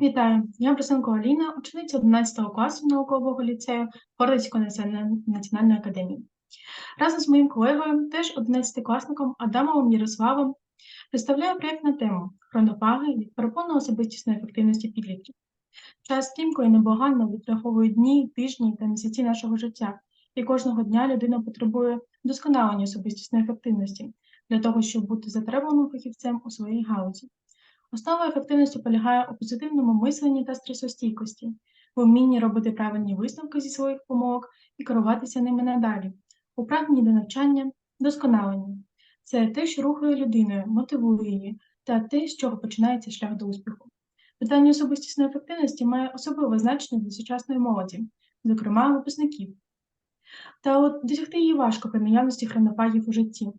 Вітаю, я Брусенко Аліна, учениця 11 класу наукового ліцею Городської національної академії. Разом з моїм колегою, теж 11-класником Адамовим Ярославом, представляю проєкт на тему хронопаги від перепону особистісної ефективності підлітків. Час стрімко і неблаганно відраховує дні, тижні та місяці нашого життя, і кожного дня людина потребує вдосконалення особистісної ефективності для того, щоб бути затребуваним фахівцем у своїй галузі. Основа ефективності полягає у позитивному мисленні та стресостійкості, в вмінні робити правильні висновки зі своїх помилок і керуватися ними надалі, у прагненні до навчання, досконалення. Це те, що рухає людиною, мотивує її, та те, з чого починається шлях до успіху. Питання особистісної ефективності має особливе значення для сучасної молоді, зокрема випускників. Та от досягти її важко при наявності хронопагів у житті.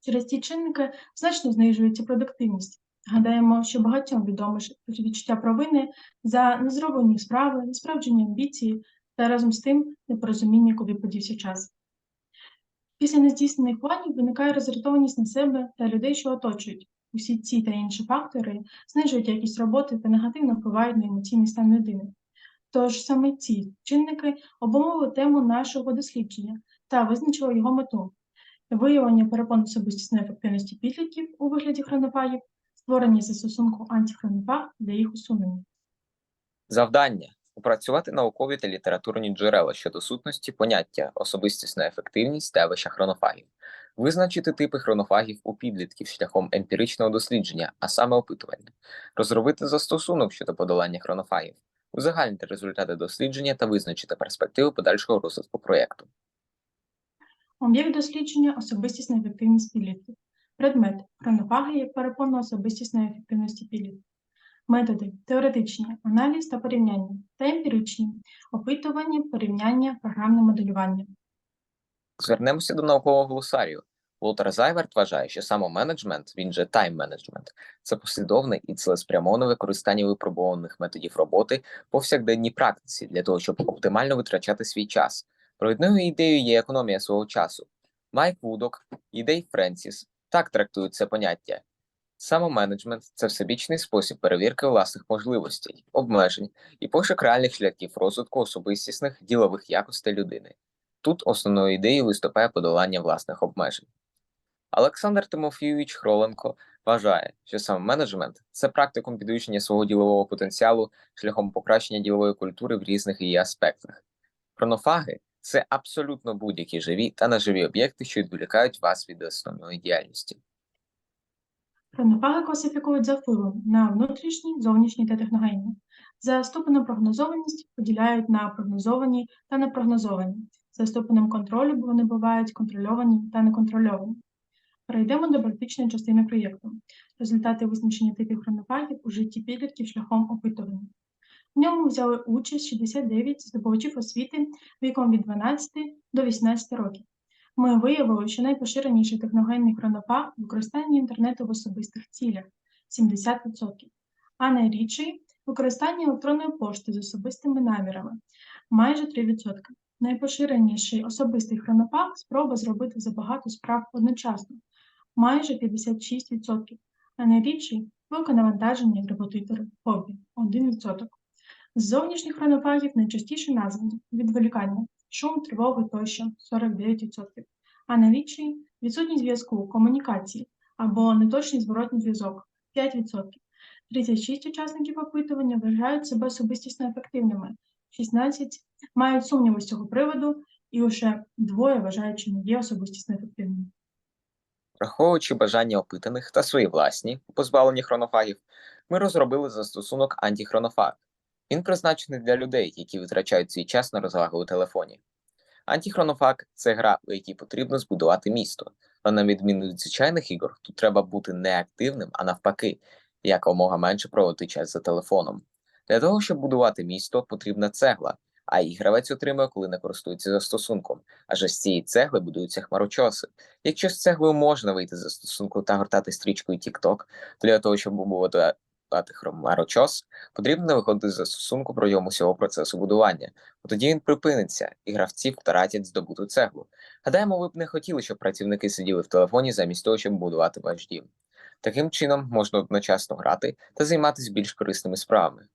Через ці чинники значно знижується продуктивність. Гадаємо, що багатьом відоме відчуття провини за незроблені справи, несправджені амбіції та разом з тим непорозуміння, куди подівся час. Після нездійснених планів виникає розрятованість на себе та людей, що оточують. Усі ці та інші фактори знижують якість роботи та негативно впливають на емоційний стан людини. Тож саме ці чинники обумовили тему нашого дослідження та визначили його мету виявлення перепон особистісної ефективності підлітків у вигляді хронопагів створення застосунку антихронопаг для їх усунення. Завдання опрацювати наукові та літературні джерела щодо сутності поняття особистісна ефективність та явища хронофагів, визначити типи хронофагів у підлітків шляхом емпіричного дослідження, а саме опитування, розробити застосунок щодо подолання хронофагів, узагальнити результати дослідження та визначити перспективи подальшого розвитку проєкту. Об'єкт дослідження особистісна ефективність підлітків. Предмет хронопаги як перепонна особистісної ефективності підлітків. Методи теоретичні, аналіз та порівняння та емпіричні, опитування, порівняння, програмне моделювання. Звернемося до наукового глосарію. Волтер Зайверт вважає, що самоменеджмент, він же тайм-менеджмент, це послідовне і цілеспрямоване використання випробованих методів роботи повсякденній практиці для того, щоб оптимально витрачати свій час. Провідною ідеєю є економія свого часу. Майк Вудок і Френсіс так трактують це поняття. Самоменеджмент це всебічний спосіб перевірки власних можливостей, обмежень і пошук реальних шляхів розвитку особистісних ділових якостей людини. Тут основною ідеєю виступає подолання власних обмежень. Олександр Тимофійович Хроленко вважає, що самоменеджмент це практикум підвищення свого ділового потенціалу шляхом покращення ділової культури в різних її аспектах. Хронофаги це абсолютно будь-які живі та неживі об'єкти, що відволікають вас від основної діяльності. Хронопаги класифікують за впливом на внутрішні, зовнішні та техногенні. За ступенем прогнозованість поділяють на прогнозовані та непрогнозовані. За ступенем контролю вони бувають контрольовані та неконтрольовані. Перейдемо до практичної частини проєкту. Результати визначення типів хронопагів у житті підлітків шляхом опитування. В ньому взяли участь 69 здобувачів освіти віком від 12 до 18 років. Ми виявили, що найпоширеніший техногенний хронопаг використання інтернету в особистих цілях 70%, а найрідший використання електронної пошти з особистими намірами майже 3%. Найпоширеніший особистий хронопаг спроба зробити забагато справ одночасно майже 56%, а найрідший велике навантаження і репетитори хобі 1%. З зовнішніх хронопагів найчастіше названі відволікання, шум, тривоги тощо 49%, а найрідший відсутність зв'язку, комунікації або неточний зворотній зв'язок 5%. 36 учасників опитування вважають себе особистісно ефективними, 16 мають сумніви з цього приводу, і лише двоє вважають, що не є особистісно ефективними. Враховуючи бажання опитаних та свої власні у позбавленні хронофагів, ми розробили застосунок антихронофаг. Він призначений для людей, які витрачають свій час на розвагу у телефоні. Антихронофаг це гра, у якій потрібно збудувати місто, але на відміну від звичайних ігор, тут треба бути не активним, а навпаки, якомога менше проводити час за телефоном. Для того, щоб будувати місто, потрібна цегла, а її гравець отримує, коли не користується застосунком. Адже з цієї цегли будуються хмарочоси. Якщо з цеглою можна вийти з застосунку та гортати стрічкою TikTok, то для того, щоб побудувати хмарочос, потрібно не виходити з застосунку протягом усього процесу будування, бо тоді він припиниться, і гравці втратять здобуту цеглу. Гадаємо, ви б не хотіли, щоб працівники сиділи в телефоні замість того, щоб будувати ваш дім. Таким чином можна одночасно грати та займатися більш корисними справами.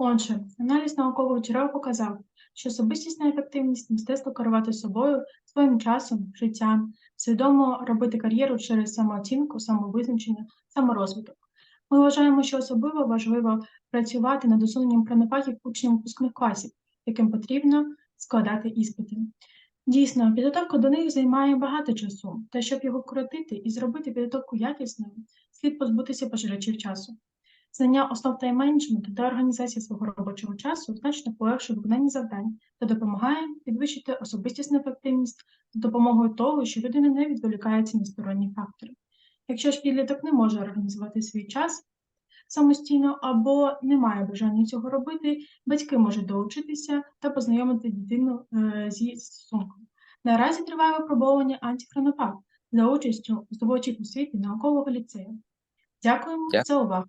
Отже, аналіз наукових джерел показав, що особистісна ефективність мистецтво керувати собою, своїм часом, життям, свідомо робити кар'єру через самооцінку, самовизначення, саморозвиток. Ми вважаємо, що особливо важливо працювати над усуненням перенападів учням випускних класів, яким потрібно складати іспити. Дійсно, підготовка до них займає багато часу, та щоб його вкоротити і зробити підготовку якісною, слід позбутися пожирачів часу. Знання основ тайм-менеджменту та організація свого робочого часу значно полегшує виконання завдань та допомагає підвищити особистісну ефективність за допомогою того, що людина не відволікається на сторонні фактори. Якщо ж підліток не може організувати свій час самостійно або не має бажання цього робити, батьки можуть долучитися та познайомити дитину е, зі стосунком. Наразі триває випробовування антихронопак за участю здобувачів освіти наукового ліцею. Дякуємо Дякую. за увагу.